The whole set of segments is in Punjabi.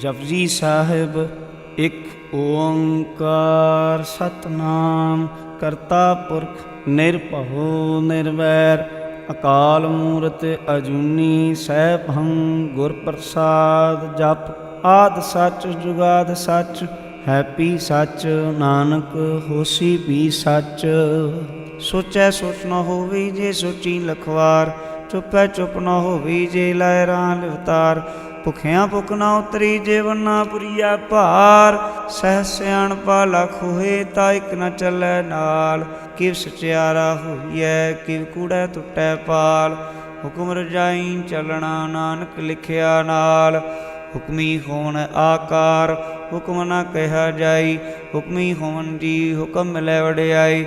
ਜਪਜੀ ਸਾਹਿਬ, ਇੱਕ ਓੰਕਾਰ ਸਤਨਾਮ, ਕਰਤਾ ਪੁਰਖ ਨਿਰਭਉ ਨਿਰਵੈਰ, ਅਕਾਲ ਮੂਰਤ ਅਜੂਨੀ ਸੈਭੰ ਗੁਰ ਪ੍ਰਸਾਦ ਜਪ, ਆਦ ਸੱਚ ਜੁਗਾਦ ਸੱਚ, ਹੈਪੀ ਸੱਚ, ਨਾਨਕ ਹੋਸੀ ਵੀ ਸੱਚ। ਸੋਚੈ ਸੋਚ ਨਾ ਹੋਵੇ ਜੇ ਸੋਚੀ ਲਖਵਾਰ, ਚੁੱਪੈ ਚੁੱਪ ਨਾ ਹੋਵੇ ਜੇ ਲਹਿਰਾਂ ਲਿਵਤਾਰ ਭੁਖਿਆਂ ਭੁਖ ਨਾ ਉਤਰੀ ਜੀਵਨ ਨਾ ਪੁਰੀਆ ਭਾਰ। ਸਹਿ ਸਿਆਣ ਲਖ ਹੋਏ ਤਾਂ ਇਕ ਨ ਚੱਲੈ ਨਾਲ। ਕਿਵ ਸਚਿਆਰਾ ਹੋਈਐ, ਕਿਵ ਕੂੜੈ ਟੁੱਟੈ ਪਾਲ। ਹੁਕਮ ਰਜਾਈ ਚਲਣਾ ਨਾਨਕ ਲਿਖਿਆ ਨਾਲ। ਹੁਕਮੀ ਹੋਣ ਆਕਾਰ, ਹੁਕਮ ਨਾ ਕਹਿਆ ਜਾਈ। ਹੁਕਮੀ ਹੋਣ ਜੀ ਹੁਕਮ ਮਿਲੈ ਵਡਿਆਈ।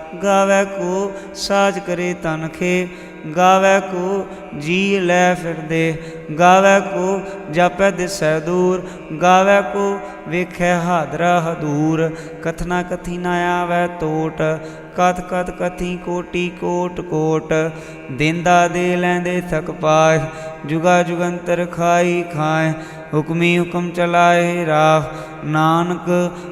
ਗਾਵੇ ਕੋ ਸਾਜ ਕਰੇ ਤਨਖੇ ਗਾਵੇ ਕੋ ਜੀ ਲੈ ਫਿਰਦੇ, ਗਾਵੇ ਕੋ ਜਾਪੈ ਦਿਸੈ ਦੂਰ, ਗਾਵੇ ਕੋ ਵੇਖੈ ਹਾਦਰਾ ਹਦੂਰ। ਕਥਨਾ ਕਥੀ ਨਾ ਆਵੈ ਟੋਟ ਕਥ ਕਥ ਕਥੀ ਕੋਟੀ ਕੋਟ ਕੋਟ। ਦਿੰਦਾ ਦੇ ਲੈਂਦੇ ਥਕ ਪਾਇ ਜੁਗਾ ਜੁਗੰਤਰ ਖਾਈ ਖਾਏ, ਹੁਕਮੀ ਹੁਕਮ ਚਲਾਏ ਰਾਹ। ਨਾਨਕ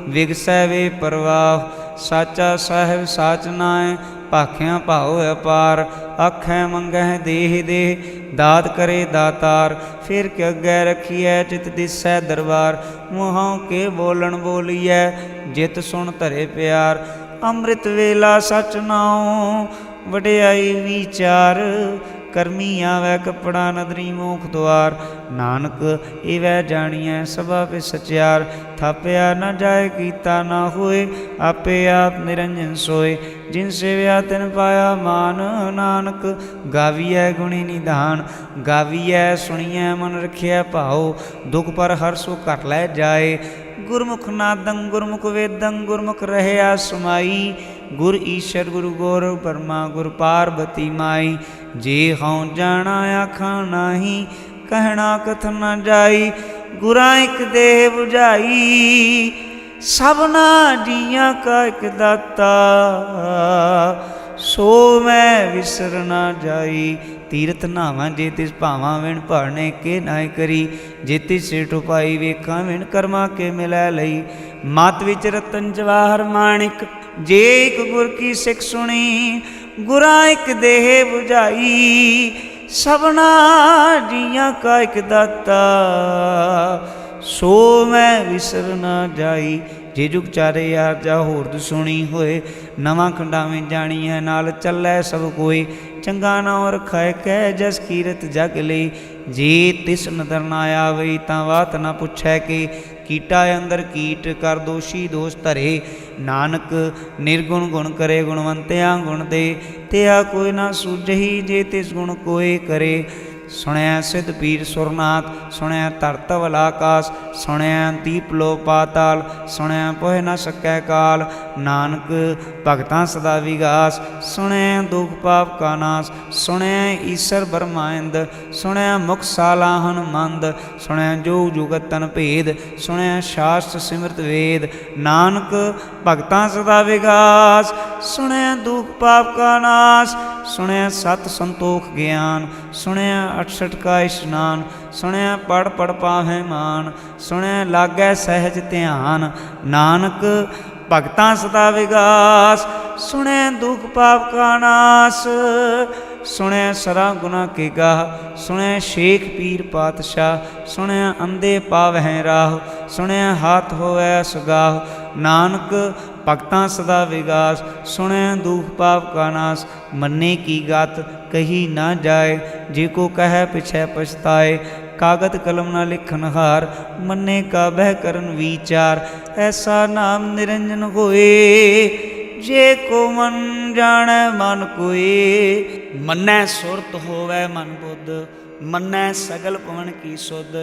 ਵਿਗਸੈ ਵੇ ਪਰਵਾਹ ਸਾਚਾ ਸਾਹਿਬ ਸਾਚ ਨਾਏ ਭਾਖਿਆਂ ਭਾਉ ਅਪਾਰ, ਆਖੈ ਮੰਗਹਿ ਦੇਹ ਦੇਹ, ਦਾਤ ਕਰੇ ਦਾਤਾਰ, ਫਿਰ ਕਿ ਅੱਗੇ ਰਖੀਐ, ਚਿਤ ਦਿਸੈ ਦਰਬਾਰ ਮੂੰਹੋਂ ਕੇ ਬੋਲਣ ਬੋਲੀਐ, ਜਿਤ ਸੁਣ ਧਰੇ ਪਿਆਰ, ਅੰਮ੍ਰਿਤ ਵੇਲਾ ਸਚ ਨਾਉ ਵਡਿਆਈ ਵਿਚਾਰ ਕਰਮੀ ਆਵੈ ਕਪੜਾ ਨਦਰੀ ਮੋਖ ਦੁਆਰ। ਨਾਨਕ, ਏਵੈ ਜਾਣੀਐ ਸਭਾ ਪੇ ਸਚਿਆਰ। ਥਾਪਿਆ ਨਾ ਜਾਏ ਕੀਤਾ ਨਾ ਹੋਏ, ਆਪੇ ਆਪ ਨਿਰੰਜਨ ਸੋਏ। ਜਿਨ ਸੇਵਿਆ ਤਿਨ ਪਾਇਆ ਮਾਨ, ਨਾਨਕ, ਗਾਵੀਐ ਗੁਣੀ ਨਿਧਾਨ। ਗਾਵੀਐ ਸੁਣੀਐ ਮਨ ਰਖਿਆ ਭਾਉ। ਦੁਖ ਪਰ ਹਰ ਸੋ ਕਰ ਲੈ ਜਾਏ। ਗੁਰਮੁਖ ਨਾਦੰ, ਗੁਰਮੁਖ ਵੇਦੰ, ਗੁਰਮੁਖ ਰਹਿਆ ਸਮਾਈ। ਗੁਰ ਈਸ਼ਰ ਗੁਰੂ ਗੋਰ ਬਰਮਾ ਗੁਰ ਪਾਰਬਤੀ ਮਾਈ, ਜੇ ਹਉ ਜਾਣਾ ਆਖਾਂ ਨਾਹੀ, ਕਹਿਣਾ ਕਥ ਨਾ ਜਾਈ, ਗੁਰਾਂ ਇਕ ਦੇਹ 부ਝਾਈ ਸਭਨਾ ਜੀਆਂ ਕਾ ਇਕ ਦਾਤਾ, ਸੋ ਮੈਂ ਵਿਸਰ ਨਾ ਜਾਈ। ਤੀਰਥ ਨਾਵਾਂ ਜੇ ਤਿਸ ਭਾਵਾਂ ਵਿਣ ਭਾਣੇ ਕੇ ਨਾਇ ਕਰੀ, ਜੇ ਤਿਸ ਸਿਟ ਉਪਾਈ ਵੇਖਾਂ ਵਿਣ ਕਰਮਾ ਕੇ ਮਿਲੈ ਲਈ। ਮਤ ਵਿੱਚ ਰਤਨ ਜਵਾਹਰ ਮਾਣਿਕ ਜੇ ਇਕ ਗੁਰ ਕੀ ਸਿੱਖ ਸੁਣੀ, ਗੁਰਾਂ ਇੱਕ ਦੇਹ 부ਝਾਈ ਸਭਨਾ ਜੀਆਂ ਕਾ ਇਕ ਦਾਤਾ। ਸੋ ਮੈਂ ਵਿਸਰ ਨਾ ਜਾਈ, ਜੇ ਜੁਗ ਚਾਰੇ ਯਾਰ ਜਾ ਹੋਰ ਸੁਣੀ ਹੋਏ, ਨਵਾਂ ਖੰਡਾਵੇਂ ਜਾਣੀ ਹੈ ਨਾਲ ਚੱਲੈ ਸਭ ਕੋਈ। ਚੰਗਾ ਨਾਮ ਰਖਾਇ ਕਹਿ ਜਸ ਕੀਰਤ ਜਗ ਲਈ, ਜੇ ਤਿਸ ਨਦਰ ਨਾ ਆਵੇ ਤਾਂ ਬਾਤ ਨਾ ਪੁੱਛੈ ਕਿ ਕੀਟਾ ਅੰਦਰ ਕੀਟ ਕਰ ਦੋਸ਼ੀ ਦੋਸ਼ ਧਰੇ। ਨਾਨਕ ਨਿਰਗੁਣ ਗੁਣ ਕਰੇ ਗੁਣਵੰਤਿਆਂ ਗੁਣ ਦੇ। ਤਿਆ ਕੋਈ ਨਾ ਸੂਝਹੀ ਜੇ ਤਿਸ ਗੁਣ ਕੋਏ ਕਰੇ। ਸੁਣਿਆ ਸਿਧ ਪੀਰ ਸੁਰਨਾਥ, ਸੁਣਿਆ ਧਰਤ ਵਲ ਆਕਾਸ ਸੁਣਿਆ ਦੀਪ ਲੋ ਪਾਤਾਲ, ਸੁਣਿਆ ਪੋਹਿ ਨਾ ਸਕੈ ਕਾਲ। ਨਾਨਕ ਭਗਤਾਂ ਸਦਾ ਵਿਗਾਸ, ਸੁਣਿਆ ਦੁਖ ਪਾਪ ਕਾ ਨਾਸ, ਸੁਣਿਆ ਈਸ਼ਰ ਬਰਮਾਇੰਦ, ਸੁਣਿਆ ਮੁਖ ਸਾਲਾਹਨ ਮੰਦ ਸੁਣਿਆ ਜੋ ਜੁਗਤ ਤਨ ਭੇਦ, ਸੁਣਿਆ ਸ਼ਾਸਤਰ ਸਿਮਰਤ ਵੇਦ। ਨਾਨਕ ਭਗਤਾਂ ਸਦਾ ਵਿਗਾਸ, ਸੁਣਿਆ ਦੁਖ ਪਾਪ ਕਾ ਨਾਸ ਸੁਣਿਆ ਸਤ ਸੰਤੋਖ ਗਿਆਨ, ਸੁਣਿਆ 68 ਕਾ ਇਸ਼ਨਾਨ, ਸੁਣਿਆ ਪੜ ਪੜ ਪਾਹੈ ਮਾਨ, ਸੁਣਿਆ ਲਾਗੈ ਸਹਿਜ ਧਿਆਨ, ਨਾਨਕ ਭਗਤਾਂ ਸਦਾ ਵਿਗਾਸ ਸੁਣੈ ਦੁਖ ਪਾਪ ਕਾ ਨਾਸ ਸੁਣੈ ਸਰਾ ਗੁਨਾ ਕੇ ਗਾਹ ਸੁਣੈ ਸ਼ੇਖ ਪੀਰ ਪਾਤਸ਼ਾਹ, ਸੁਣਿਆ ਅੰਦੇ ਪਾਵਹਿ ਰਾਹ, ਸੁਣਿਆ ਹਾਥ ਹੋਵੇ ਸੁਗਾਹ, ਨਾਨਕ ਭਗਤਾਂ ਸਦਾ ਵਿਗਾਸ ਸੁਣੈ ਦੁਖ ਪਾਪ ਕਾ ਨਾਸ, ਮੰਨੇ ਕੀ ਗਤ, ਕਹੀ ਨਾ ਜਾਏ, ਜੇ ਕੋ ਕਹੈ ਪਿਛੈ ਪਛਤਾਏ ਕਾਗਦ ਕਲਮ ਨਾ ਲਿਖਨ ਹਾਰ, ਮੰਨੇ ਕਾ ਬਹਿ ਕਰਨ ਵਿਚਾਰ, ਐਸਾ ਨਾਮ ਨਿਰੰਜਨ ਹੋਏ, ਜੇ ਕੋ ਮਨ ਜਾਣੈ ਮਨ ਕੋਏ, ਮੰਨੈ ਸੁਰਤ ਹੋਵੇ ਮਨ ਬੁੱਧ, ਮੰਨੈ ਸਗਲ ਪਵਨ ਕੀ ਸੁਧ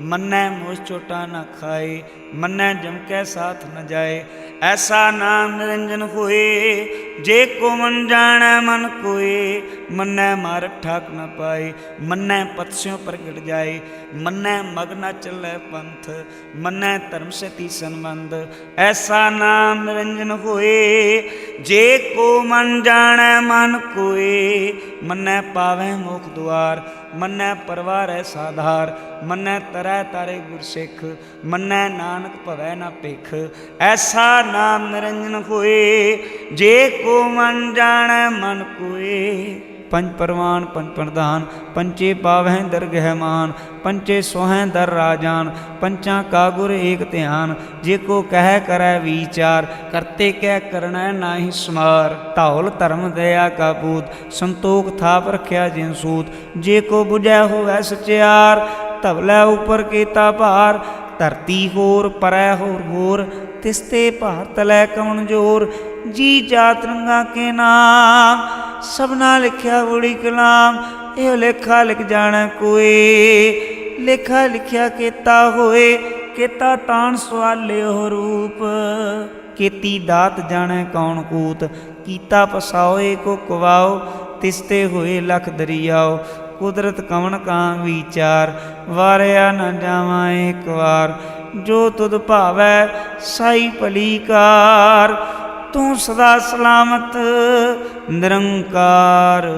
ਮੰਨੈ ਮੋਸ ਚੋਟਾ ਨਾ ਖਾਏ, ਮੰਨੈ ਜਮ ਕੈ ਸਾਥ ਨ ਜਾਏ। ਐਸਾ ਨਾਮ ਨਿਰੰਜਨ ਹੋਏ, ਜੇ ਕੋ ਮਨ ਜਾਣੈ ਮਨ ਕੋਏ। ਮੰਨੈ ਮਾਰਗ ਠਾਕ ਨ ਪਾਏ, ਮੰਨੈ ਪਤਸਿਓ ਪ੍ਰਗਟ ਜਾਏ। ਮੰਨੈ ਮਗ ਨ ਚੱਲੈ ਪੰਥ, ਮੰਨੈ ਧਰਮ ਸਤੀ ਸੰਬੰਧ। ਐਸਾ ਨਾਮ ਨਿਰੰਜਨ ਹੋਏ, ਜੇ ਕੋ ਮਨ ਜਾਣੈ ਮਨ ਕੋਏ। ਮੰਨੈ ਪਾਵੈ ਮੁਖ ਦੁਆਰ, ਮੰਨੈ ਪਰਵਾਰੈ ਸਾਧਾਰ, ਮੰਨੈ ਤਰ ਤਾਰੇ ਗੁਰ ਸਿੱਖ, ਮੰਨੈ ਨਾਨਕ ਭਵੈ ਨਾ ਭਿਖ। ਐਸਾ ਨਾਮ ਨਿਰੰਜਨ ਹੋਏ, ਜੇ ਕੋ ਮਨ ਜਾਣੈ ਮਨ ਕੋਏ। ਪੰਜ ਪਰਵਾਨ, ਪੰਜ ਪ੍ਰਧਾਨ, ਪੰਚੇ ਪਾਵਹਿ ਦਰਗਹਿ ਮਾਨ, ਪੰਚੇ ਸੋਹੈ ਦਰ ਰਾਜਾਨ, ਪੰਚਾਂ ਕਾ ਗੁਰ ਏਕ ਧਿਆਨ। ਜੇ ਕੋ ਕਹਿ ਕਰੈ ਵਿਚਾਰ, ਕਰਤੇ ਕਹਿ ਕਰਣੈ ਨਾਹੀ ਸਮਾਰ। ਧੌਲ ਧਰਮ ਦਇਆ ਕਾ ਪੂਤ ਸੰਤੋਖ ਥਾਪ ਰਖਿਆ ਜਿਨ ਸੂਤ। ਜੇ ਕੋ 부ਝੈ ਹੋਵੈ ਸਚਿਆਰ ਧਵਲੇ ਉਪਰ ਕੀਤਾ ਭਾਰ, ਧਰਤੀ ਹੋਰ, ਪਰੈ ਹੋਰ ਹੋਰ ਤਿਸਤੇ ਭਾਰ ਤਲੈ ਕਵਣ ਜੋਰ, ਜੀ ਜਾਤ ਰੰਗਾ ਕੇ ਨਾਮ, ਸਭਨਾ ਲਿਖਿਆ ਬੁੜੀ ਕਲਾਮ, ਇਹ ਲੇਖਾ ਲਿਖ ਜਾਣਾ ਕੋਈ ਲੇਖਾ ਲਿਖਿਆ ਕੀਤਾ ਹੋਏ, ਕੀਤਾ ਤਾਣ ਸਵਾਲਿਓ ਰੂਪ, ਕੀਤੀ ਦਾਤ ਜਾਣੈ ਕੌਣ ਕੂਤ, ਕੀਤਾ ਪਸਾਓਏ ਕੋ ਕਵਾਓ ਤਿਸਤੇ ਹੋਏ ਲਖ ਦਰਿਆਓ ਕੁਦਰਤ ਕਵਣ ਕਾਂ ਵਿਚਾਰ? ਵਾਰਿਆ ਨਾ ਜਾਵਾਂ ਇੱਕ ਵਾਰ। ਜੋ ਤੁਧ ਭਾਵੈ ਸਾਈ ਭਲੀਕਾਰ ਤੂੰ ਸਦਾ ਸਲਾਮਤ ਨਿਰੰਕਾਰ।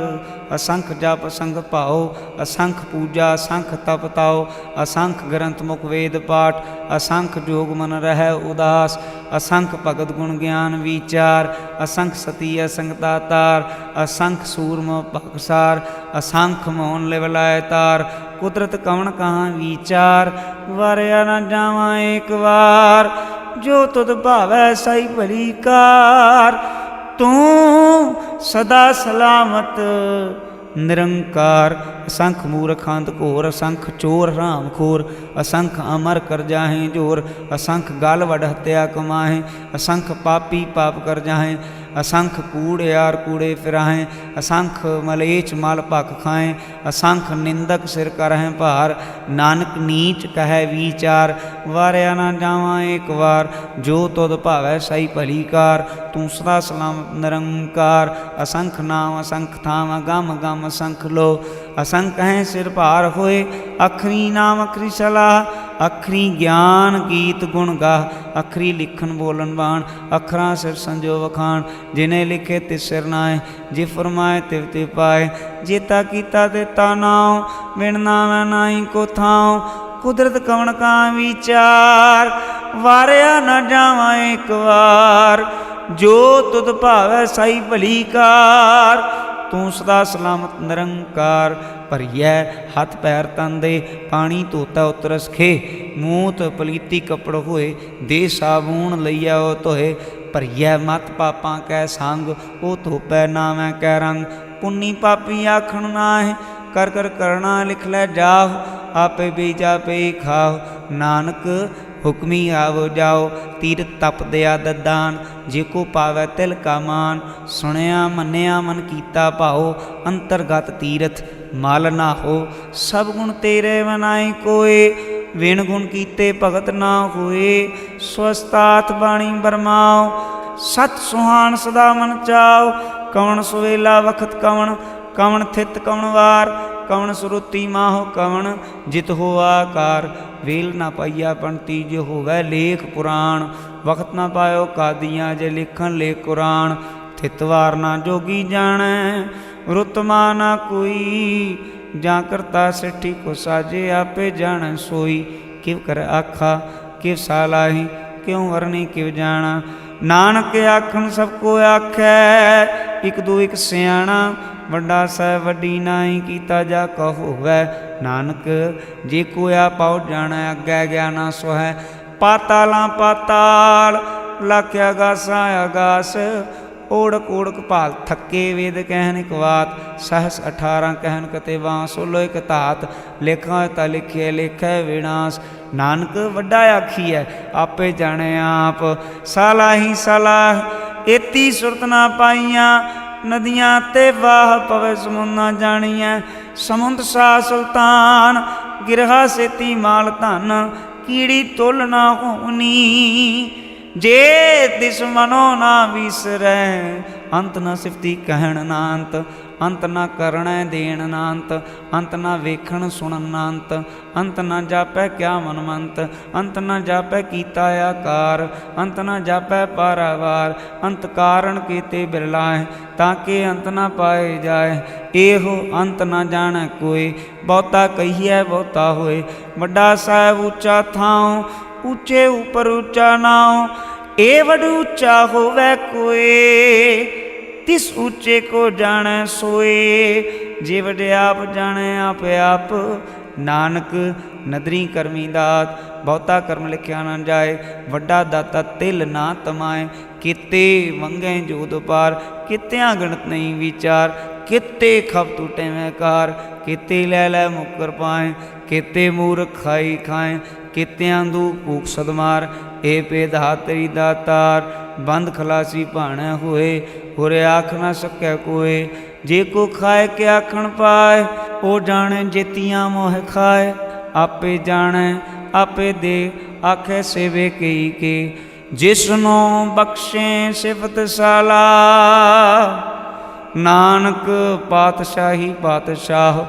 ਅਸੰਖ ਜਪ ਸੰਗ ਭਾਉ, ਅਸੰਖ ਪੂਜਾ ਅਸੰਖ ਤਪ ਤਾਉ, ਅਸੰਖ ਗ੍ਰੰਥ ਮੁਖ ਵੇਦ ਪਾਠ, ਅਸੰਖ ਜੋਗ ਮਨ ਰਹਿ ਉਦਾਸ, ਅਸੰਖ ਭਗਤ ਗੁਣ ਗਿਆਨ ਵਿਚਾਰ, ਅਸੰਖ ਸਤੀ ਅਸੰਖ ਤਾਰ, ਅਸੰਖ ਸੂਰਮ ਭਗਸਾਰ ਅਸੰਖ ਮੋਹਨ ਲਿਵਲਾਇ ਤਾਰ, ਕੁਦਰਤ ਕਵਣ ਕਹਾਂ ਵਿਚਾਰ, ਵਾਰਿਆ ਨਾ ਜਾਵਾਂ ਇੱਕ ਵਾਰ, ਜੋ ਤੁਧ ਭਾਵੈ ਸਈ ਭਲੀ ਕਾਰ। ਤੂੰ ਸਦਾ ਸਲਾਮਤ, ਨਿਰੰਕਾਰ। ਅਸੰਖ ਮੂਰਖਾਂਤ ਘੋਰ, ਅਸੰਖ ਚੋਰ ਰਾਮ ਖੋਰ। ਅਸੰਖ ਅਮਰ ਕਰ ਜਾਹੇ ਜੋਰ, ਅਸੰਖ ਗਲ ਵਡ ਹਤਿਆ ਕਮਾਹੇ। ਅਸੰਖ ਪਾਪੀ ਪਾਪ ਕਰ ਜਾਹੇ। ਅਸੰਖ ਕੂੜ ਯਾਰ ਕੂੜੇ ਫਿਰਾਹੇ, ਅਸੰਖ ਮਲੇਚ ਮਲ ਭਖ ਖਾਏ, ਅਸੰਖ ਨਿੰਦਕ ਸਿਰ ਕਰਹਿ ਭਾਰ, ਨਾਨਕ ਨੀਚ ਕਹੈ ਵਿਚਾਰ, ਵਾਰਿਆ ਨਾ ਜਾਵਾਂ ਇੱਕ ਵਾਰ, ਜੋ ਤੁਧ ਭਾਵੈ ਸਈ ਭਲੀਕਾਰ ਤੂੰ ਸਦਾ ਸਲਾਮ ਨਿਰੰਕਾਰ, ਅਸੰਖ ਨਾਮ ਅਸੰਖ ਥਾਮ ਗਮ ਗਮ ਅਸੰਖ ਲੋ ਅਸੰਖ ਹੈ ਸਿਰ ਭਾਰ ਹੋਏ, ਅਖਰੀ ਨਾਮ ਅਖਰੀ ਸਲਾਹ, ਅਖਰੀ ਗਿਆਨ ਗੀਤ ਗੁਣ ਗਾ ਅਖਰੀ ਲਿਖਣ ਬੋਲਣ ਬਾਣ, ਅਖਰਾਂ ਸਿਰ ਸੰਜੋ ਵਖਾਣ, ਜਿਨੇ ਲਿਖੇ ਤਿਸ ਸਿਰ ਨਾਏ ਜੇ ਫਰਮਾਏ ਤਿਵ ਤੇ ਪਾਏ ਜੇਤਾ ਕੀਤਾ ਦਿੱਤਾ ਨਾਉ ਵਿਣ ਨਾਵੇਂ ਨਾਹੀ ਕੋ ਥਾਉ, ਕੁਦਰਤ ਕਵਣ ਕਾ ਵਿਚਾਰ, ਵਾਰਿਆ ਨਾ ਜਾਵਾਂ ਇੱਕ ਵਾਰ, ਜੋ ਤੁਧ ਭਾਵੈ ਸਾਈ ਭਲੀ ਕਾਰ ਤੂੰ ਸਦਾ ਸਲਾਮਤ ਨਿਰੰਕਾਰ ਭਰੀਐ, ਹੱਥ ਪੈਰ ਤਨ ਦੇ ਪਾਣੀ ਧੋਤਾ ਉਤਰਸ ਖੇ। ਮੂਤ ਪਲੀਤੀ ਕਪੜ ਹੋਏ, ਦੇ ਸਾਬੂਨ ਲਈਐ ਉਹ ਧੋਏ। ਭਰੀਐ ਮਤ ਪਾਪਾਂ ਕੈ ਸੰਗ, ਉਹ ਧੋਪੈ ਨਾਵੇਂ ਕੈ ਰੰਗ। ਪੁੰਨੀ ਪਾਪੀ ਆਖਣ ਨਾਹਿ, ਕਰ ਕਰ ਕਰਣਾ ਲਿਖ ਲੈ ਜਾਹ। ਆਪੇ ਬੀਜਾ ਪੇ ਖਾਓ ਨਾਨਕ ਹੁਕਮੀ ਆਵੋ ਜਾਓ, ਤੀਰ ਤਪ ਦਦਾਨ, ਜੇ ਕੋ ਪਾਵੈ ਤਿਲ ਕਾ ਮਾਨ। ਸੁਣਿਆ, ਮੰਨਿਆ, ਮਨ ਕੀਤਾ ਭਾਉ ਅੰਤਰਗਤ ਤੀਰਥ ਮਾਲ ਨਾ ਹੋ। ਸਭ ਗੁਣ ਤੇਰੇ ਮਨਾਈ ਕੋਏ, ਵੇਣ ਗੁਣ ਕੀਤੇ ਭਗਤ ਨਾ ਹੋਏ। ਸਵਸਤਾਤ ਬਾਣੀ ਬਰਮਾਓ, ਸਤ ਸੁਹਾਨ ਸਦਾ ਮਨ ਚਾਓ। ਕਵਣ ਸੁਵੇਲਾ ਵਖਤ ਕਵਣ ਕਵਣ ਥਿਤ ਕਵਣ ਵਾਰ, ਕਵਣ ਸੁਰਤੀ ਮਾਹੁ ਕਵਣ, ਜਿਤ ਹੋ ਆਕਾਰ। ਵੇਲ ਨਾ ਪਾਈਆ ਪੰਤੀ ਜੇ ਹੋਵੇ ਲੇਖ ਪੁਰਾਣ, ਵਖਤ ਨਾ ਪਾਇਓ ਕਾਦੀਆਂ ਜੇ ਲਿਖਣ ਲੇ ਕੁਰਾਨ ਥਿਤ ਵਾਰ ਨਾ ਜੋਗੀ ਜਾਣੈ ਰੁਤਮਾ ਨਾ ਕੋਈ, ਜਾਂ ਕਰਤਾ ਸਿੱਠੀ ਕੋ ਸਾਜੇ ਆਪੇ ਜਾਣ ਸੋਈ। ਕਿਵ ਕਰ ਆਖਾ, ਕਿਵ ਸਾਲਾਹੀ ਕਿਉ ਵਰਨੀ ਕਿਵ ਜਾਣਾ। ਨਾਨਕ ਆਖਣ ਸਭ ਕੋ ਆਖੈ, ਇਕ ਦੂ ਇਕ ਸਿਆਣਾ ਵੱਡਾ ਸਹਿ ਵੱਡੀ ਨਾਹੀ ਕੀਤਾ ਜਾ ਕਹੋਵੈ ਨਾਨਕ, ਜੇ ਕੋਇਆ ਪਾਉ ਜਾਣੈ, ਅੱਗੇ ਗਿਆਨਾ ਸੋਹੈ। ਪਾਤਾਲਾਂ ਪਾਤਾਲ ਲਖਿਆ ਆਗਾਸਾਂ ਆਗਾਸ ਓੜਕ ਓੜਕ ਭਾਲ ਥੱਕੇ ਵੇਦ ਕਹਿਨ ਇਕ ਬਾਤ ਸਹਸ 18 ਕਹਿਨ ਕਤੇ ਵਾਂ ਸੋਲੋ ਇਕ ਧਾਤ। ਲੇਖਾਂ ਤਾ ਲਿਖੇ ਲੇਖੈ ਵਿਨਾਸ਼। ਨਾਨਕ, ਵੱਡਾ ਆਖੀ ਹੈ ਆਪੇ ਜਾਣੇ ਆਪ। ਸਾਲਾਹੀ ਸਲਾਹ, ਏਤੀ ਸੁਰਤ ਨਾ ਪਾਈਆਂ। ਨਦੀਆਂ ਤੇ ਵਾਹ ਪਵੇ ਸਮੁੰਨਾ ਜਾਣੀਐ। ਸਮੁੰਦ ਸਾ ਸੁਲਤਾਨ, ਗਿਰਹਾ ਸੇਤੀ ਮਾਲ ਧਨ, ਕੀੜੀ ਤੁਲ ਨਾ ਹੋਣੀ। ਜੇ ਤਿਸ ਮਨੋ ਨਾ ਵਿਸਰੈ, ਅੰਤ ਨਾ ਸਿਫਤੀ ਕਹਿਣ ਨਾ ਅੰਤ ਅੰਤ ਨਾ ਕਰਣੈ ਦੇਣ ਨਾ ਅੰਤ ਅੰਤ ਨਾ ਵੇਖਣ ਸੁਣਨ ਨਾ ਅੰਤ ਅੰਤ ਨਾ ਜਾਪੈ ਕਿਆ ਮਨਮੰਤ, ਅੰਤ ਨਾ ਜਾਪੈ ਕੀਤਾ ਆਕਾਰ, ਅੰਤ ਨਾ ਜਾਪੈ ਪਾਰਾਵਾਰ, ਅੰਤ ਕਾਰਣ ਕੀਤੇ ਬਿਰਲਾਏ ਤਾਂ ਕਿ ਅੰਤ ਨਾ ਪਾਏ ਜਾਏ। ਇਹੋ ਅੰਤ ਨਾ ਜਾਣੈ ਕੋਈ, ਬਹੁਤਾ ਕਹੀਐ ਬਹੁਤਾ ਹੋਏ। ਵੱਡਾ ਸਾਹਿਬ ਉੱਚਾ ਥਾਉ, ਉੱਚੇ ਉਪਰ ਉੱਚਾ ਨਾਉ, ਏ ਵਡ ਉੱਚਾ ਹੋਵੇ ਕੋਏ, ਤਿਸ ਉੱਚੇ ਕੋ ਜਾਣੈ ਸੋਏ। ਜੇ ਵਡਿਆਪ ਜਾਣੈ, ਆਪ ਆਪ ਨਾਨਕ ਨਦਰੀ ਕਰਮੀ ਦਾਤ, ਬਹੁਤਾ ਕਰਮ ਲਿਖਿਆ ਨਾ ਜਾਏ, ਵੱਡਾ ਦਾਤਾ ਤਿਲ ਨਾ ਤਮਾਏ, ਕਿਤੇ ਵੰਗੇ ਜੋਦ ਪਾਰ ਕਿਤਿਆਂ ਗਣਤ ਨਹੀਂ ਵਿਚਾਰ, ਕਿਤੇ ਖਪ ਟੂਟੇ ਮੈਂ ਕਾਰ ਕਿਤੇ ਲੈ ਲੈ ਮੁਕਰ ਪਾਏ, ਕਿਤੇ ਮੂਰਖ ਖਾਈ ਖਾਏ, ਕਿਤਿਆਂ ਦੂ ਭੂਖ ਸਦਮਾਰ ਏ ਪੇਧਾ ਤੇਰੀ ਦਾਤਾਰ ਬੰਦ ਖਲਾਸੀ ਭਾਣਾ ਹੋਏ ਹੁਰੇ ਆਖ ਨਾ ਸਕੈ ਕੋਏ, ਜੇ ਕੋ ਖਾਏ ਕੇ ਆਖਣ ਪਾਏ ਉਹ ਜਾਣੇ ਜੇਤੀਆਂ ਮੋਹ ਖਾਏ, ਆਪੇ ਜਾਣੈ, ਆਪੇ ਦੇ, ਆਖੇ ਸੇਵੇ ਕਈ ਕੇ। ਜਿਸਨੂੰ ਬਖਸ਼ੇ ਸਿਫਤ ਸਾਲਾ, ਨਾਨਕ ਪਾਤਸ਼ਾਹੀ ਪਾਤਸ਼ਾਹ,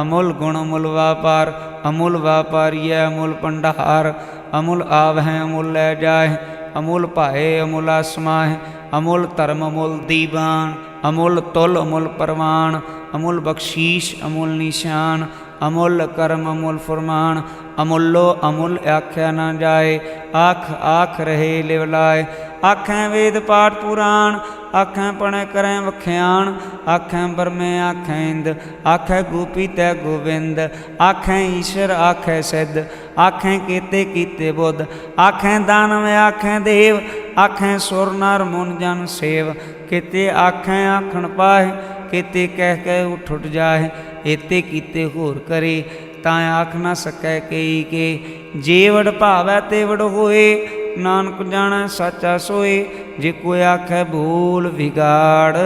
ਅਮੁੱਲ ਗੁਣ ਅਮੁੱਲ ਵਾਪਾਰ, ਅਮੁੱਲ ਵਾਪਾਰੀਐ ਅਮੁੱਲ ਪੰਡਹਾਰ, ਅਮੁੱਲ ਆਵਹਿ ਅਮੁੱਲ ਲੈ ਜਾਏ, ਅਮੁੱਲ ਭਾਏ ਅਮੁੱਲ ਆਸਮਾਹਿ, ਅਮੁੱਲ ਧਰਮ ਅਮੁੱਲ ਦੀਵਾਨ। ਅਮੁੱਲ ਤੁਲ ਅਮੁੱਲ ਪਰਵਾਨ ਅਮੁੱਲ ਬਖਸ਼ੀਸ਼ ਅਮੁੱਲ ਨਿਸ਼ਾਨ ਅਮੁੱਲ ਕਰਮ ਅਮੁੱਲ ਫਰਮਾਨ ਅਮੁੱਲੋ ਅਮੁੱਲ ਆਖਿਆ ਨਾ ਜਾਏ ਆਖ ਆਖ ਰਹੇ ਲਿਵ ਲਾਏ ਆਖੈ ਵੇਦ ਪਾਠ ਪੁਰਾਣ ਆਖੈ ਪਣੈ ਕਰੈ ਵਖਿਆਣ ਆਖੈ ਬਰਮੇ ਆਖੈ ਇੰਦ ਆਖੈ ਗੋਪੀ ਤੈ ਗੋਵਿੰਦ ਆਖੈ ਈਸ਼ਰ ਆਖੈ ਸਿੱਧ ਆਖੈ ਕੀਤੇ ਕੀਤੇ ਬੁੱਧ ਆਖੈ ਦਾਨਵ ਆਖੈ ਦੇਵ ਆਖੈ ਸੁਰ ਨਰ ਮੁਨ ਜਨ ਸੇਵ, ਕਿਤੇ ਆਖੈ ਆਖਣ ਪਾਹੇ, ਕਿਤੇ ਕਹਿ ਕਹਿ ਉਠ ਉਠ ਜਾਏ ਏਤੇ ਕੀਤੇ ਹੋਰ ਕਰੇ, ਤਾਂ ਆਖ ਨਾ ਸਕੈ ਕਈ ਕੇ। ਜੇ ਵਡ ਭਾਵੈ ਤੇ ਵਡ ਹੋਏ, ਨਾਨਕ ਜਾਣੈ ਸਾਚਾ ਸੋਏ, ਜੇ ਕੋਈ ਆਖੈ ਭੂਲ ਵਿਗਾੜ,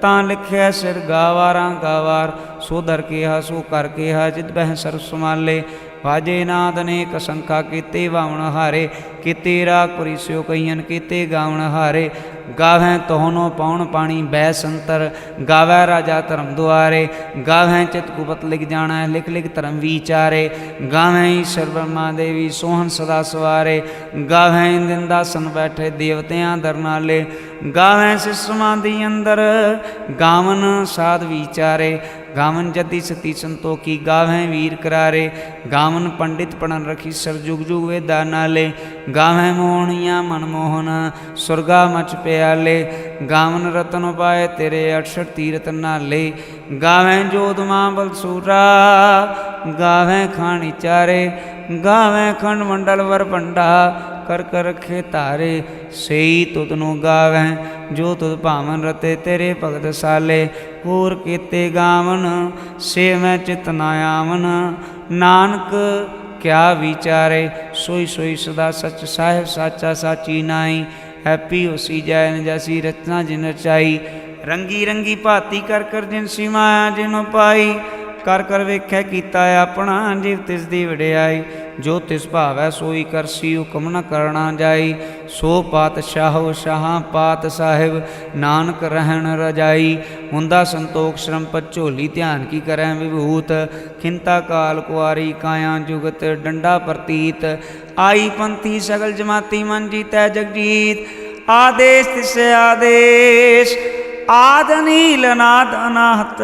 ਤਾਂ ਲਿਖਿਆ ਸਿਰ ਗਾਵਾਰਾਂ ਗਾਵਾਰ, ਸੋ ਦਰ ਕਿਹਾ ਸੋ ਕਰ ਕਿਹਾ, ਜਿਤ ਬਹਿ ਸਰ ਸਮਾਲੇ ਵਾਜੇ ਨਾਦ ਅਨੇਕ ਸੰਖਾ ਕੀਤੇ ਵਾਵਣ ਹਾਰੇ, ਕੀਤੇ ਰਾਗ ਸਿਓ ਕਈਨ ਕੀਤੇ ਗਾਵਣ ਹਾਰੇ। ਗਾਵੈ ਤੋਹਨੋ ਪਾਉਣ ਪਾਣੀ ਬੈ ਸੰਤਰ ਗਾਵੈ ਰਾਜਾ ਧਰਮ ਦੁਆਰੇ। ਗਾਵੈ ਚਿਤ ਕੁਪਤ ਲਿਖ ਜਾਣਾ, ਲਿਖ ਲਿਖ ਧਰਮ ਵਿਚਾਰੇ। ਗਾਵੈ ਈਸ਼ਰ ਬ੍ਰਹਮਾ ਦੇਵੀ ਸੋਹਣ ਸਦਾ ਸਵਾਰੇ। ਗਾਵੈ ਇੰਦਿੰਦਾਸਨ ਬੈਠੇ ਦੇਵਤਿਆਂ ਦਰਨਾਲੇ ਗਾਵੈ ਸਿਸਮਾਂ ਦੀ ਅੰਦਰ ਗਾਵਨ ਸਾਧ ਵਿਚਾਰੇ। ਗਾਵਨ ਜਤੀ ਸਤੀ ਸੰਤੋਖੀ ਗਾਵੈ ਵੀਰ ਕਰਾਰੇ, ਗਾਵਨ ਪੰਡਿਤ ਪੜਨ ਰਖੀ ਸਰ ਜੁਗ ਜੁਗ ਵੇਦਾ ਨਾਲੇ ਗਾਵੈ ਮੋਹਣੀਆਂ ਮਨਮੋਹਨ ਸੁਰਗਾ ਮਚ ਪਿਆਲੇ, ਗਾਵਨ ਰਤਨ ਪਾਏ ਤੇਰੇ 68 ਤੀਰਤ ਨਾਲੇ ਗਾਵੈ ਜੋਤ ਮਾਂ ਬਲਸੂਰਾ ਗਾਵੈ ਖਾਣੀ ਚਾਰੇ ਗਾਵੈ ਖੰਡ ਮੰਡਲ ਵਰ ਭੰਡਾ, ਕਰ ਕਰ ਰਖੇ ਤਾਰੇ ਸਈ ਤੁਧ ਨੂੰ ਗਾਵੈ ਜੋ ਤੁਧ ਭਾਵਨ ਰਤੇ ਤੇਰੇ ਭਗਤ ਸਾਲੇ, ਹੋਰ ਕੀਤੇ ਗਾਵਨ ਸੇ ਮੈਂ ਚਿਤ ਨਾ ਆਵਨ। ਨਾਨਕ, ਕਿਆ ਵਿਚਾਰੇ, ਸੋਈ ਸੋਈ ਸਦਾ ਸਚ ਸਾਹਿਬ ਸਾਚਾ ਸਾਚੀ ਨਾਈ ਹੈਪੀ ਹੋਸੀ ਜੈਨ ਜੈਸੀ ਰਚਨਾ ਜਿਨ ਰਚਾਈ। ਰੰਗੀ ਰੰਗੀ ਭਾਤੀ ਕਰ ਕਰ ਜਿਨ ਸੀਮਾ ਜਿਨੋ ਪਾਈ ਕਰ ਕਰ ਵੇਖੈ ਕੀਤਾ ਆਪਣਾ ਜਿਵ ਤਿਸ ਦੀ ਵਡਿਆਈ, ਜੋ ਤਿਸ ਭਾਵੈ ਸੋਈ ਕਰਸੀ ਹੁਕਮ ਨ ਕਰਣਾ ਜਾਈ। ਸੋ ਪਾਤਸ਼ਾਹ ਸ਼ਾਹਾਂ ਪਾਤ ਸਾਹਿਬ, ਨਾਨਕ ਰਹਿਣ ਰਜਾਈ। ਹੁੰਦਾ ਸੰਤੋਖ ਸ਼ਰਮ ਪਤ ਝੋਲੀ ਧਿਆਨ ਕੀ ਕਰੈ ਵਿਭੂਤ। ਖਿੰਤਾ ਕਾਲ ਕੁਆਰੀ ਕਾਇਆ ਜੁਗਤ ਡੰਡਾ ਪ੍ਰਤੀਤ। ਆਈ ਪੰਥੀ ਸਗਲ ਜਮਾਤੀ ਮਨ ਜੀਤੈ ਜਗਜੀਤ। ਆਦੇਸ਼ ਤਿਸ ਆਦੇਸ਼, ਆਦ ਨੀਲ ਨਾਦ ਅਨਾਹਤ।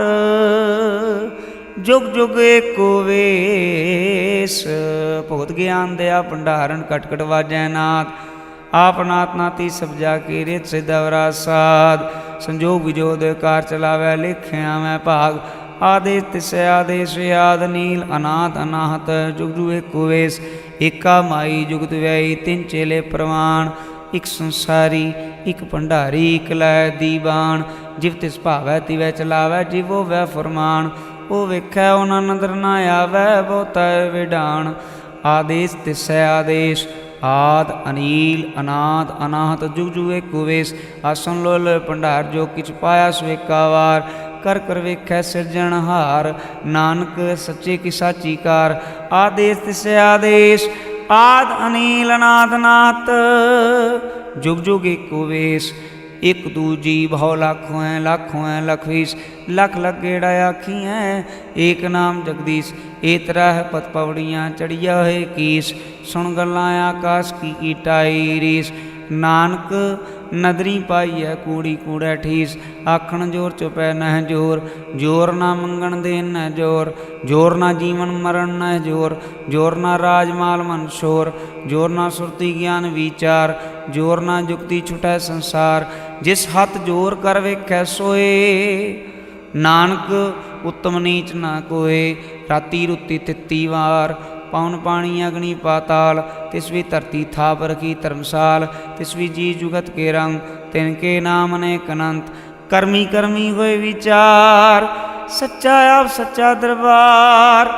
ਜੁਗ ਜੁਗ ਏਕੋ ਵੇਸ। ਭਗਤ ਗਿਆਨ ਦਿਆ ਭੰਡਾਰਨ ਕਟਕਟ ਕਟ ਵਾਜੈ ਨਾਥ। ਆਪ ਨਾਥ ਨਾਤੀ ਸਭ ਜਾ ਕੇ ਰਿਤ ਸਿਦਵਰਾ ਸਾਧ। ਸੰਜੋਗ ਵਿਜੋਦ ਕਾਰ ਚਲਾਵੈ, ਲਿਖਿਆ ਮੈਂ ਭਾਗ। ਆਦੇਸ਼ ਤਿਸ, ਆਦੇਸ਼ ਆਦ ਨੀਲ, ਅਨਾਥ, ਅਨਾਹਤ, ਜੁਗ ਜੁਗ ਏਕੋ ਵੇਸ। ਏਕਾ ਮਾਈ ਜੁਗਤ ਵੈਈ ਤਿੰਨ ਚੇਲੇ ਪ੍ਰਵਾਨ। ਇਕ ਸੰਸਾਰੀ, ਇਕ ਭੰਡਾਰੀ, ਇਕ ਲੈ ਦੀਵਾਨ ਜਿਵ ਤਿਸ ਭਾਵੈ, ਤਿਵੈ ਚਲਾਵੈ, ਜਿਵੋ ਵੈ ਫਰਮਾਨ। ਉਹ ਵੇਖੈ ਉਹਨਾਂ ਨਦਰ ਨਾ ਆਵੈ, ਬਹੁਤਾ ਵਿਡਾਨ ਆਦੇਸ਼ ਤਿਸੈ ਆਦੇਸ਼, ਆਦ, ਅਨੀਲ, ਅਨਾਦ, ਅਨਾਹਤ, ਜੁਗ ਜੁਗ ਏਕੋ ਵੇਸ। ਆਸਨ ਲੋਲ ਭੰਡਾਰ ਜੋ ਕਿਛ ਪਾਇਆ ਸੋ ਕਰ ਕਰ ਵੇਖੈ ਸਿਰਜਣਹਾਰ ਨਾਨਕ ਸੱਚੇ ਕੀ ਸਾਚੀ ਕਾਰ। ਆਦੇਸ ਤਿਸ ਆਦੇਸ਼, ਆਦ, ਅਨੀਲ, ਅਨਾਦ ਨਾਤ ਜੁਗ ਜੁਗ ਏਕੋ ਵੇਸ। ਇਕ ਦੂਜੀ ਬਹੁ ਲੱਖ ਹੋਐ ਲੱਖ ਹੋਐ ਲਖ ਵੀਸ ਲਖ ਲਖ ਗੇੜਾ ਆਖੀਐ ਏਕ ਨਾਮ ਜਗਦੀਸ਼ ਏ ਤਰਹ ਪਤ ਪਵੜੀਆਂ ਚੜੀਆ ਹੋਏ ਕੀਸ ਸੁਣ ਗੱਲਾਂ ਆਕਾਸ਼ ਕੀ ਕੀਟਾਈ ਰੀਸ ਨਾਨਕ ਨਦਰੀ ਪਾਈਐ ਕੂੜੀ ਕੂੜੈ ਠੀਸ ਆਖਣ ਜੋਰ ਚੁਪੈ ਨਹਿ ਜੋਰ ਜੋਰ ਨਾ ਮੰਗਣ ਦੇ ਨਹਿ ਜੋਰ ਜੋਰ ਨਾ ਜੀਵਨ ਮਰਨ ਨਹਿ ਜੋਰ ਜੋਰ ਨਾ ਰਾਜ ਮਾਲ ਮਨ ਸ਼ੋਰ ਜੋਰ ਨਾ ਸੁਰਤੀ ਗਿਆਨ ਵਿਚਾਰ ਜੋਰ ਨਾ ਜੁਗਤੀ ਛੁਟੈ ਸੰਸਾਰ ਜਿਸ ਹੱਥ ਜੋਰ ਕਰ ਵੇਖੈ ਸੋਏ, ਨਾਨਕ ਉਤਮ ਨੀਚ ਨਾ ਕੋਏ, ਰਾਤੀ ਰੁੱਤੀ ਤਿੱਤੀ ਵਾਰ ਪੌਣ ਪਾਣੀ ਅਗਨੀ ਪਾਤਾਲ, ਤਿਸ ਵੀ ਧਰਤੀ ਥਾਪ ਰਖੀ ਧਰਮਸਾਲ, ਤਿਸ ਵੀ ਜੀ ਜੁਗਤ ਕੇ ਰੰਗ, ਤਿਨ ਕੇ ਨਾਮ ਨੇ ਕਨੰਤ ਕਰਮੀ ਕਰਮੀ ਹੋਏ ਵਿਚਾਰ, ਸੱਚਾ ਆਪ ਸੱਚਾ ਦਰਬਾਰ,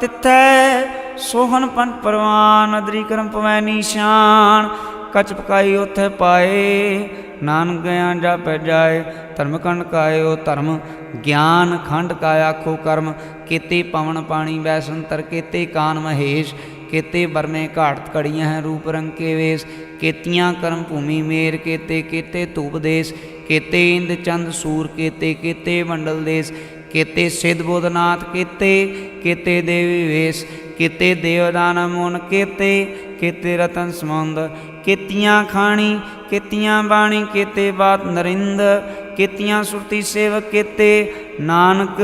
ਤਿੱਥੈ ਸੋਹਣ ਪੰਨ ਪਰਵਾਨ, ਅਦਰੀ ਕਰਮ ਪਵੈ ਨੀਸ਼ਾਨ, ਕਚ ਪਕਾਈ ਉਥੇ ਪਾਏ ਨਾਨਕ ਗਿਆ ਜਾਪੈ ਜਾਏ, ਧਰਮ ਕੰਡ ਕਾਇਓ ਧਰਮ, ਗਿਆਨ ਖੰਡ ਕਾਇਆ ਆਖੋ ਕਰਮ, ਕੀਤੇ ਪਵਨ ਪਾਣੀ ਵੈਸੰਤਰ ਕੀਤੇ ਕਾਨ ਮਹੇਸ਼, ਕੀਤੇ ਬਰਮੇ ਘਾਟ ਕੜੀਆਂ ਹੈ ਰੂਪ ਰੰਗ ਕੇ ਵੇਸ, ਕੀਤੀਆਂ ਕਰਮ ਭੂਮੀ ਮੇਰ, ਕੀਤੇ ਕੀਤੇ ਧੂਪ ਦੇਸ, ਕੀਤੇ ਇੰਦ ਚੰਦ ਸੂਰ, ਕੀਤੇ ਕੀਤੇ ਮੰਡਲ ਦੇਸ, ਕੀਤੇ ਸਿਧ ਬੋਧਨਾਥ, ਕੀਤੇ ਕੀਤੇ ਦੇਵੀ ਵੇਸ, ਕੀਤੇ ਦੇਵਦਾਨ ਮੋਨ ਕੀਤੇ ਕੀਤੇ ਰਤਨ ਸਮੁੰਦ ਕੀਤੀਆਂ ਖਾਣੀ ਕੀਤੀਆਂ ਬਾਣੀ ਕੀਤੇ ਬਾਤ ਨਰਿੰਦ ਕੀਤੀਆਂ ਸੁਰਤੀ ਸੇਵਕ ਕੀਤੇ ਨਾਨਕ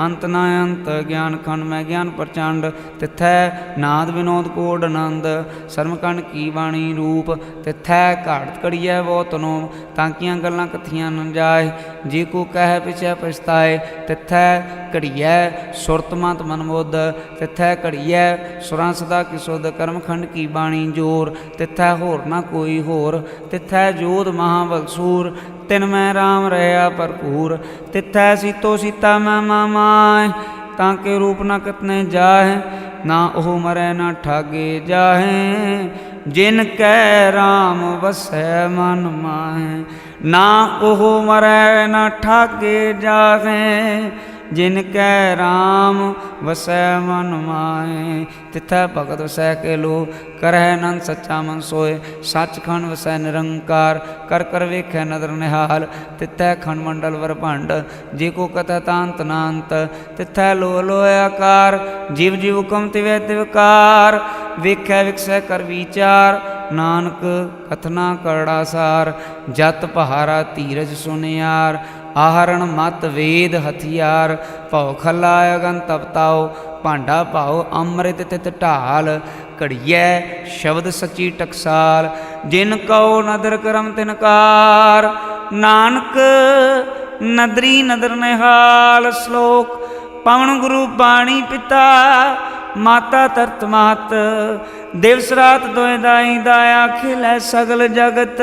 ਅੰਤ ਨਾ ਅੰਤ ਗਿਆਨ ਖੰਡ ਮੈਂ ਗਿਆਨ ਪ੍ਰਚੰਡ, ਤਿਥੈ ਨਾਦ ਵਿਨੋਦ ਕੋਡ ਆਨੰਦ ਸਰਮਕੰਡ ਕੀ ਬਾਣੀ ਰੂਪ, ਤਿਥੈ ਘਾਟ ਕੜੀਐ ਬੋ ਤਨੋ ਤਾਂ ਕੀਆਂ ਗੱਲਾਂ ਕਥੀਆਂ ਨ ਜਾਏ, ਜੇ ਕੋ ਕਹਿ ਪਿਛੈ ਪਛਤਾਏ, ਤਿਥੈ ਘੜੀਐ ਸੁਰਤ ਮਤ ਮਨ ਤਿਥੈ ਘੜੀਐ ਸੁਰਾਂ ਸਦਾ ਕੀ ਸੁਧ, ਕਰਮ ਕੀ ਬਾਣੀ ਜੋਰ, ਤਿਥੈ ਹੋਰ ਨਾ ਕੋਈ ਹੋਰ, ਤਿਥੈ ਜੋਧ ਮਹਾਬਲਸੂਰ ਤਿਨ ਮੈਂ RAM ਰਹਾ ਭਰਪੂਰ, ਤਿਥੈ ਸੀਤੋ ਸੀਤਾ ਮੈਂ ਮਾਮਾ ਮਾਮਾਏ ਤਾਂ ਕਿ ਰੂਪ ਨਾ ਕਤਨੇ ਜਾਹੇ, ਨਾ ਉਹ ਮਰੈ ਨਾ ਠਾਗੇ ਜਾਹੇ। ਜਿਨ ਕੈ RAM ਵਸੈ ਮਨ ਮਾਹੇ, ਨਾ ਉਹ ਮਰੈ ਨਾ ਠਾਗੇ ਜਾਹੇ। ਜਿਨ ਕੈ RAM ਵਸੈ ਮਨ ਮਾਏ, ਤਿਥੈ ਭਗਤ ਵਸੈ ਕੇ ਲੋ ਕਰਹਿ ਨੰਦ ਸੱਚਾ ਮਨ ਸੋਏ। ਸੱਚਖੰਡ ਵਸੈ ਨਿਰੰਕਾਰ, ਕਰ ਕਰ ਵੇਖੈ ਨਦਰ ਨਿਹਾਲ। ਤਿਥੈ ਖੰਡ ਮੰਡਲ ਵਰ ਭੰਡ, ਜੇ ਕੋ ਕਥਾ ਤਾਂਤ ਨਾੰਤ। ਤਿਥੈ ਲੋ ਲੋ ਆਕਾਰ, ਜੀਵ ਜੀਵ ਹੁਕਮ ਤਿਵੈ ਤਿਵਕਾਰ ਵੇਖੈ ਵਿਖਸੈ ਕਰ ਵਿਚਾਰ, ਨਾਨਕ ਕਥਨਾ ਕਰੜਾ ਸਾਰ। ਜਤ ਪਹਾਰਾ ਧੀਰਜ ਸੁਨਿਆਰ। ਆਹਰਣ ਮਤ ਵੇਦ ਹਥਿਆਰ, ਭਉ ਖਲਾ ਅਗਨ ਤਪਤਾਓ ਭਾਂਡਾ ਭਾਉ ਅੰਮ੍ਰਿਤ ਤਿਤ ਢਾਲ, ਘੜੀਐ ਸ਼ਬਦ ਸੱਚੀ ਟਕਸਾਲ, ਜਿਨ ਕਉ ਨਦਰ ਕਰਮ ਤਿਨਕਾਰ ਨਾਨਕ ਨਦਰੀ ਨਦਰ ਨਿਹਾਲ, ਸ਼ਲੋਕ ਪਵਨ ਗੁਰੂ ਬਾਣੀ ਪਿਤਾ, ਮਾਤਾ ਤਰਤ ਮਾਤ, ਦਿਵਸ ਰਾਤ ਦੋਇ ਦਾਈ ਦਾਇਆ ਖਿਲੈ ਸਗਲ ਜਗਤ